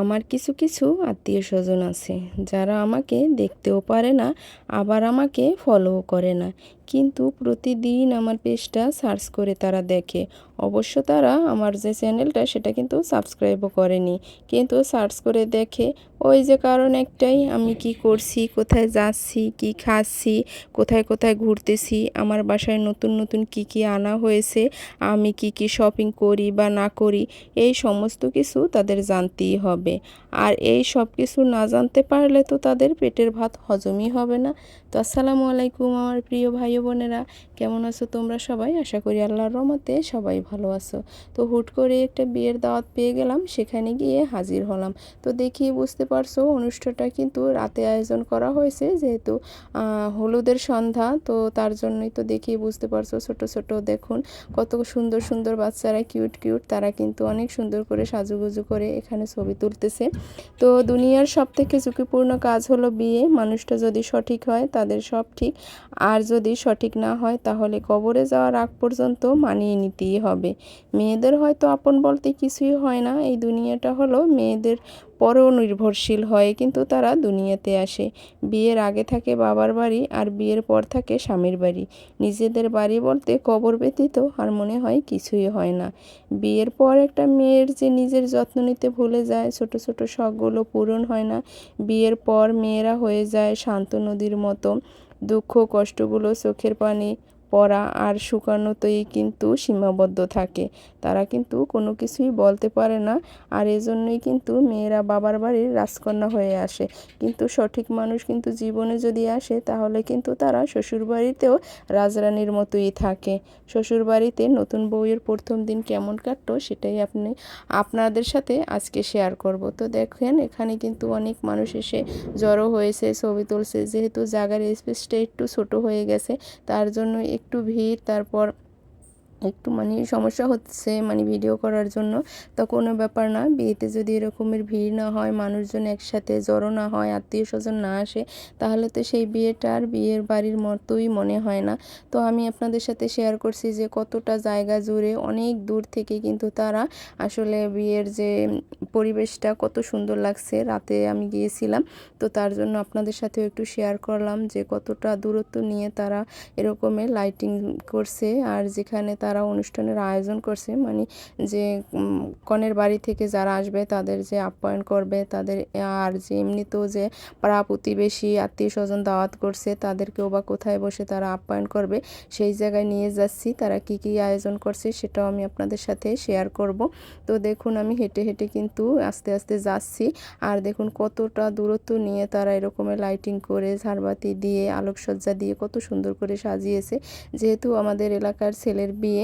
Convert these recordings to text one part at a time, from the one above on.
আমার কিছু কিছু আত্মীয় স্বজন আছে, যারা আমাকে দেখতেও পারে না, আবার আমাকে ফলোও করে না। কিন্তু প্রতিদিন আমার পেজটা সার্চ করে তারা দেখে। অবশ্য তারা আমার যে চ্যানেলটা সেটা কিন্তু সাবস্ক্রাইবও করেনি। কিন্তু সার্চ করে দেখে, ওই যে কারণ একটাই, আমি কি করছি, কোথায় যাচ্ছি, কি খাচ্ছি, কোথায় কোথায় ঘুরতেছি, আমার বাসায় নতুন নতুন কি কি আনা হয়েছে, আমি কি কি শপিং করি বা না করি, এই সমস্ত কিছু তাদের জানতেই হবে। আর এই সব কিছু না জানতে পারলে তো তাদের পেটের ভাত হজমই হবে না। তো আসসালামু আলাইকুম আমার প্রিয় ভাই বোনেরা, কেমন আছো তোমরা সবাই? আশা করি আল্লাহর রহমতে সবাই ভালো আছো। তো হুট করে একটা বিয়ের দাওয়াত পেয়ে গেলাম, সেখানে গিয়ে হাজির হলাম। তো দেখি বুঝতে পারছ, অনুষ্ঠানটা কিন্তু রাতে আয়োজন করা হয়েছে, যেহেতু হলুদের সন্ধ্যা। তো তার জন্যই তো দেখি বুঝতে পারছ, ছোট ছোট দেখুন, কত সুন্দর সুন্দর বাচ্চারা কিউট কিউট, তারা কিন্তু অনেক সুন্দর করে সাজুগুজু করে এখানে ছবি তুলতেছে। তো দুনিয়ার সব থেকে ঝুঁকিপূর্ণ কাজ হলো বিয়ে। মানুষটা যদি সঠিক হয়, তাদের সব ঠিক। আর যদি সঠিক না হয়, তাহলে কবরে যাওয়ার আগ পর্যন্ত মানিয়ে নিতেই হবে। মেয়েদের হয়তো আপন বলতে কিছুই হয় না। এই দুনিয়াটা হলো মেয়েদের পরেও নির্ভরশীল হয় কিন্তু তারা দুনিয়াতে আসে। বিয়ের আগে থাকে বাবার বাড়ি আর বিয়ের পর থাকে স্বামীর বাড়ি। নিজেদের বাড়ি বলতে কবর ব্যতীত আর মনে হয় কিছুই হয় না। বিয়ের পর একটা মেয়ের যে নিজের যত্ন নিতে ভুলে যায়, ছোট ছোট শখগুলো পূরণ হয় না। বিয়ের পর মেয়েরা হয়ে যায় শান্ত নদীর মতো। দুঃখ কষ্টগুলো চোখের পানি পড়া আর শুকানোতেই কিন্তু সীমাবদ্ধ থাকে। তারা কিন্তু কোনো কিছুই বলতে পারে না আর এজন্যই কিন্তু মেয়েরা বাবার বাড়ির রাজকন্যা হয়ে আসে। কিন্তু সঠিক মানুষ কিন্তু জীবনে যদি আসে, তাহলে কিন্তু তারা শ্বশুরবাড়িতেও রাজরানীর মতোই থাকে। শ্বশুরবাড়িতে নতুন বউয়ের প্রথম দিন কেমন কাটতো সেটাই আপনি, আপনাদের সাথে আজকে শেয়ার করব। তো দেখেন, এখানে কিন্তু অনেক মানুষ এসে জড়ো হয়েছে, ছবি তুলছে। যেহেতু জায়গার স্পেসটা একটু ছোট হয়ে গেছে, তার জন্য একটু ভিড় তারপর একটু মানে সমস্যা হচ্ছে মানে ভিডিও করার জন্য, তো কোনো ব্যাপার না। বিয়েতে যদি এরকমের ভিড় না হয়, মানুষজন একসাথে জড়ো না হয় আত্মীয় স্বজন না আসে, তাহলে তো সেই বিয়েটার বিয়ের বাড়ির মতোই মনে হয় না। তো আমি আপনাদের সাথে শেয়ার করছি যে কতটা জায়গা জুড়ে, অনেক দূর থেকে কিন্তু তারা আসলে বিয়ের যে পরিবেশটা কত সুন্দর লাগছে। রাতে আমি গিয়েছিলাম, তো তার জন্য আপনাদের সাথেও একটু শেয়ার করলাম যে কতটা দূরত্ব নিয়ে তারা এরকমের লাইটিং করছে। আর যেখানে তারা অনুষ্ঠানের আয়োজন করছে মানে যে কনের বাড়ি থেকে যারা আসবে তাদের যে আপ্যায়ন করবে, তাদের, আর যে এমনিতেও যে পাড়া প্রতিবেশী, আত্মীয় স্বজন দাওয়াত করছে, তাদেরকেও বা কোথায় বসে তারা আপ্যায়ন করবে, সেই জায়গায় নিয়ে যাচ্ছি, তারা কি কি আয়োজন করছে সেটাও আমি আপনাদের সাথে শেয়ার করব। তো দেখুন, আমি হেঁটে হেঁটে কিন্তু আস্তে আস্তে যাচ্ছি, আর দেখুন কতটা দূরত্ব নিয়ে তারা এরকমের লাইটিং করে, ঝাড়বাতি দিয়ে, আলোকসজ্জা দিয়ে কত সুন্দর করে সাজিয়েছে। যেহেতু আমাদের এলাকার ছেলের বিয়ে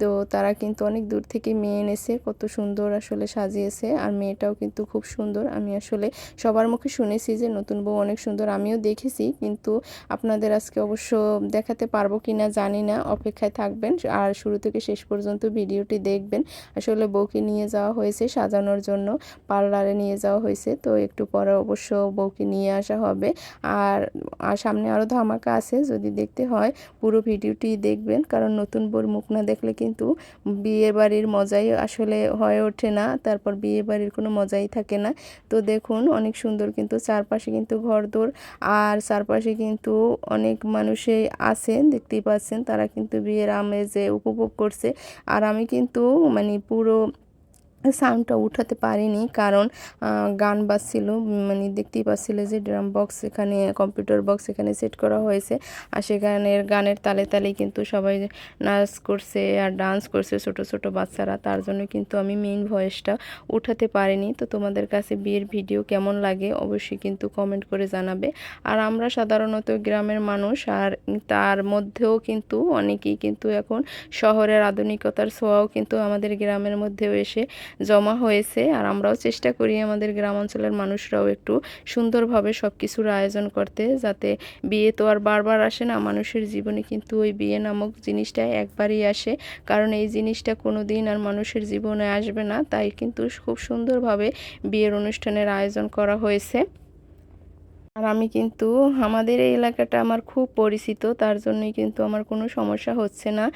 তো তারা কিন্তু অনেক দূর থেকে মেয়ে এনেছে, কত সুন্দর আসলে সাজিয়েছে। আর মেয়েটাও কিন্তু খুব সুন্দর। আমি আসলে সবার মুখে শুনেছি যে নতুন বউ অনেক সুন্দর, আমিও দেখেছি। কিন্তু আপনাদের আজকে অবশ্য দেখাতে পারব কি না জানি না, অপেক্ষায় থাকবেন। আর শুরু থেকে শেষ পর্যন্ত ভিডিওটি দেখবেন। আসলে বউকে নিয়ে যাওয়া হয়েছে সাজানোর জন্য, পার্লারে নিয়ে যাওয়া হয়েছে। তো একটু পরে অবশ্য বউকে নিয়ে আসা হবে। আর সামনে আরও ধামাকা আছে, যদি দেখতে হয় পুরো ভিডিওটি দেখবেন। কারণ নতুন বউর মুখ না দেখলে কিন্তু বিয়ে বাড়ির মজাই আসলে হয়ে ওঠে না, তারপর বিয়ে বাড়ির কোনো মজাই থাকে না। তো দেখুন, অনেক সুন্দর কিন্তু চারপাশে কিন্তু ঘরদোর, আর চারপাশে কিন্তু অনেক মানুষই আছেন, দেখতেই পাচ্ছেন, তারা কিন্তু বিয়ের আমেজে উপভোগ করছে। আর আমি কিন্তু মানে পুরো সাউন্ডটা উঠাতে পারিনি কারণ গান বাজছিল মানে দেখতেই পাচ্ছিলে যে ড্রাম বক্স এখানে কম্পিউটার বক্স এখানে সেট করা হয়েছে। আর সেখানের গানের তালে তালেই কিন্তু সবাই নাচ করছে আর ডান্স করছে ছোট ছোট বাচ্চারা। তার জন্য কিন্তু আমি মেইন ভয়েসটা উঠাতে পারিনি। তো তোমাদের কাছে বিয়ের ভিডিও কেমন লাগে অবশ্যই কিন্তু কমেন্ট করে জানাবে। আর আমরা সাধারণত গ্রামের মানুষ আর তার মধ্যেও কিন্তু অনেকেই কিন্তু এখন শহরের আধুনিকতার ছোঁয়াও কিন্তু আমাদের গ্রামের মধ্যেও এসে জমা হয়েছে। আর আমরাও চেষ্টা করি আমাদের গ্রাম অঞ্চলের মানুষরাও একটু সুন্দরভাবে সব কিছুর আয়োজন করতে, যাতে বিয়ে তো আর বারবার আসে না, মানুষের জীবনে কিন্তু ওই বিয়ে নামক জিনিসটা একবারই আসে। কারণ এই জিনিসটা কোনো দিন আর মানুষের জীবনে আসবে না, তাই কিন্তু খুব সুন্দরভাবে বিয়ের অনুষ্ঠানের আয়োজন করা হয়েছে। আর আমি কিন্তু আমাদের এই এলাকাটা আমার খুব পরিচিত, তার জন্যই কিন্তু আমার কোনো সমস্যা হচ্ছে না।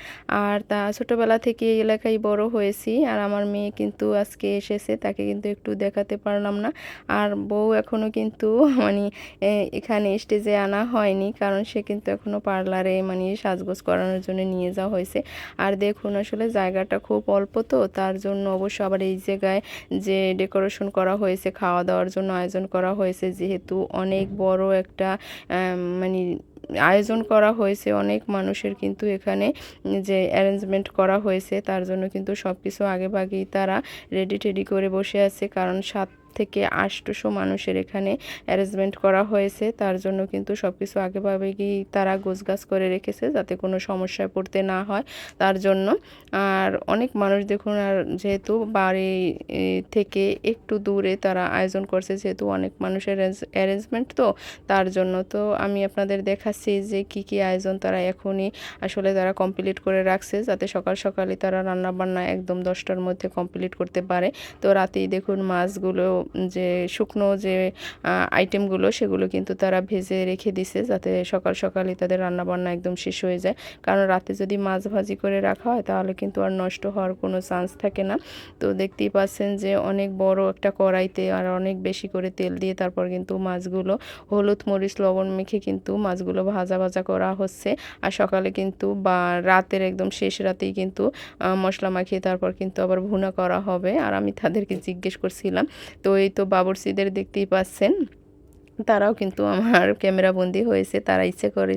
আর তা ছোটোবেলা থেকে এই এলাকায় বড় হয়েছি আর আমার মেয়ে কিন্তু আজকে এসেছে, তাকে কিন্তু একটু দেখাতে পারলাম না। আর বউ এখনও কিন্তু মানে এখানে স্টেজে আনা হয়নি, কারণ সে কিন্তু এখনও পার্লারে মানে সাজগোজ করানোর জন্য নিয়ে যাওয়া হয়েছে। আর দেখুন আসলে জায়গাটা খুব অল্প তো, তার জন্য অবশ্য আবার এই জায়গায় যে ডেকোরেশন করা হয়েছে খাওয়া দাওয়ার জন্য আয়োজন করা হয়েছে, যেহেতু অনেক বড় একটা মানে আয়োজন করা হয়েছে, অনেক মানুষের কিন্তু এখানে যে অ্যারেঞ্জমেন্ট করা হয়েছে, তার জন্য কিন্তু সব কিছু আগেভাগেই তারা রেডি টেডি করে বসে আছে। কারণ সাত থেকে আটশোশো মানুষের এখানে অ্যারেঞ্জমেন্ট করা হয়েছে। তার জন্য কিন্তু সব কিছু আগেভাগেই তারা গোছগাছ করে রেখেছে যাতে কোনো সমস্যায় পড়তে না হয়। তার জন্য আর অনেক মানুষ দেখুন, আর যেহেতু বাড়ি থেকে একটু দূরে তারা আয়োজন করছে, যেহেতু অনেক মানুষের অ্যারেঞ্জমেন্ট তো, তার জন্য তো আমি আপনাদের দেখাচ্ছি যে কি কি আয়োজন তারা এখনই আসলে তারা কমপ্লিট করে রাখছে, যাতে সকাল সকালে তারা রান্না রান্নাবান্না একদম দশটার মধ্যে কমপ্লিট করতে পারে। তো রাতেই দেখুন মাছগুলো যে শুকনো যে আইটেমগুলো সেগুলো কিন্তু তারা ভেজে রেখে দিছে যাতে সকাল সকালে তাদের রান্নাবান্না একদম শেষ হয়ে যায়। কারণ রাতে যদি মাছ ভাজি করে রাখা হয় তাহলে কিন্তু আর নষ্ট হওয়ার কোনো চান্স থাকে না। তো দেখতেই পাচ্ছেন যে অনেক বড় একটা কড়াইতে আর অনেক বেশি করে তেল দিয়ে তারপর কিন্তু মাছগুলো, হলুদ, মরিচ, লবণ মেখে কিন্তু মাছগুলো ভাজা ভাজা করা হচ্ছে। আর সকালে কিন্তু বা রাতের একদম শেষ রাতেই কিন্তু মশলা মাখিয়ে তারপর কিন্তু আবার ভুনা করা হবে। আর আমি তাদেরকে জিজ্ঞেস করছিলাম, তো এই তো বাবরসিদের দেখতেই পাচ্ছেন। তারাও কিন্তু আমার ক্যামেরা বন্দি হয়েছে, তারা ইচ্ছে করে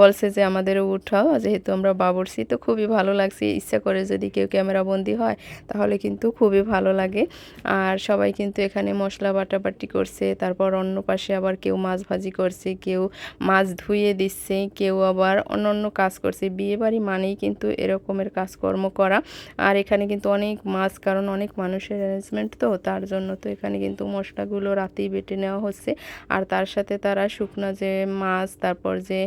বলছে যে আমাদেরও উঠাও, যেহেতু আমরা বাবরসি তো খুবই ভালো লাগছে, ইচ্ছা করে যদি কেউ ক্যামেরা বন্দি হয়, তাহলে কিন্তু খুবই ভালো লাগে। আর সবাই কিন্তু এখানে মশলা বাটাবাটি করছে, তারপর অন্য পাশে আবার কেউ মাছ ভাজি করছে, কেউ মাছ ধুয়ে দিচ্ছে, কেউ আবার অন্য অন্য কাজ করছে। বিয়ে বাড়ি মানেই কিন্তু এরকমের কাজকর্ম করা। আর এখানে কিন্তু অনেক মাছ, কারণ অনেক মানুষের অ্যারেঞ্জমেন্ট তো, তার জন্য তো এখানে কিন্তু মশলাগুলো রাতেই বেটে নেওয়া হচ্ছে। আর তার সাথে তারা শুকনো যে মাছ, তারপর যে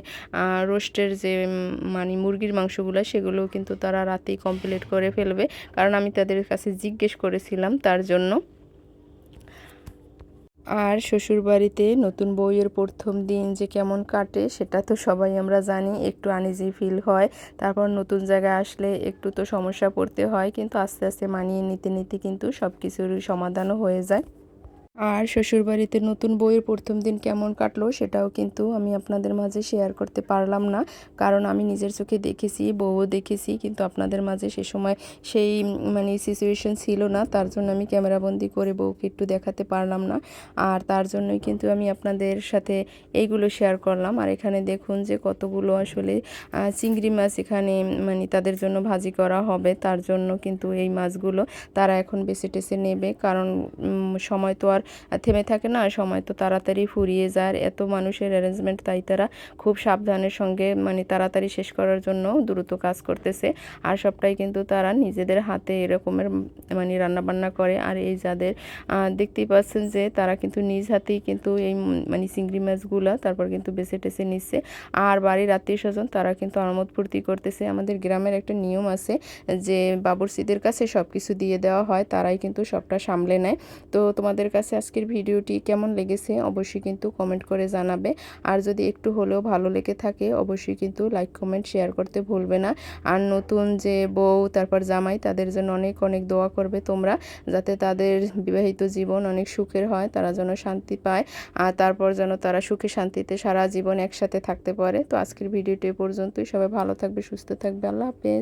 রোস্টের যে মানে মুরগির মাংসগুলো, সেগুলোও কিন্তু তারা রাতেই কমপ্লিট করে ফেলবে। কারণ আমি তাদের কাছে জিজ্ঞেস করেছিলাম তার জন্য। আর শ্বশুরবাড়িতে নতুন বউয়ের প্রথম দিন যে কেমন কাটে, সেটা তো সবাই আমরা জানি, একটু আনিজি ফিল হয়। তারপর নতুন জায়গায় আসলে একটু তো সমস্যা পড়তে হয়, কিন্তু আস্তে আস্তে মানিয়ে নিতে নিতে কিন্তু সব কিছুরই সমাধানও হয়ে যায়। আর শ্বশুরবাড়িতে নতুন বইয়ের প্রথম দিন কেমন কাটলো সেটাও কিন্তু আমি আপনাদের মাঝে শেয়ার করতে পারলাম না। কারণ আমি নিজের চোখে দেখেছি, বউও দেখেছি, কিন্তু আপনাদের মাঝে সে সময় সেই মানে সিচুয়েশন ছিল না। তার জন্য আমি ক্যামেরাবন্দি করে বউকে একটু দেখাতে পারলাম না। আর তার জন্যই কিন্তু আমি আপনাদের সাথে এইগুলো শেয়ার করলাম। আর এখানে দেখুন যে কতগুলো আসলে চিংড়ি মাছ এখানে মানে তাদের জন্য ভাজি করা হবে। তার জন্য কিন্তু এই মাছগুলো তারা এখন বেছে টেছে নেবে। কারণ সময় তো আর থেমে থাকে না সময় তো তাড়াতাড়ি ফুরিয়ে যায়। এত মানুষের অ্যারেঞ্জমেন্ট তাই তারা খুব সাবধানের সঙ্গে মানে তাড়াতাড়ি শেষ করার জন্য দ্রুত কাজ করতেছে। আর সবটাই কিন্তু তারা নিজেদের হাতে এরকমের মানে রান্নাবান্না করে। আর এই যাদের দেখতেই পাচ্ছেন যে তারা কিন্তু নিজ হাতেই কিন্তু এই মানে চিংড়ি মাছগুলো তারপর কিন্তু বেছে টেছে নিচ্ছে। আর বাড়ির আত্মীয় স্বজন তারা কিন্তু আমোদ ফুর্তি করতেছে। আমাদের গ্রামের একটা নিয়ম আছে যে বাবুরসিদের কাছে সব কিছু দিয়ে দেওয়া হয়, তারাই কিন্তু সবটা সামলে নেয়। তো তোমাদের কাছে আজকের ভিডিওটি কেমন লেগেছে অবশ্যই কিন্তু কমেন্ট করে জানাবে। আর যদি একটু হলেও ভালো লেগে থাকে, অবশ্যই কিন্তু লাইক কমেন্ট শেয়ার করতে ভুলবে না। আর নতুন যে বউ, তারপর জামাই, তাদের জন্য অনেক অনেক দোয়া করবে তোমরা, যাতে তাদের বিবাহিত জীবন অনেক সুখের হয়, তারা যেন শান্তি পায়, আর তারপর যেন তারা সুখে শান্তিতে সারা জীবন একসাথে থাকতে পারে। তো আজকের ভিডিওটি পর্যন্তই। সবাই ভালো থাকবে, সুস্থ থাকবে। আল্লাহ হাফেজ।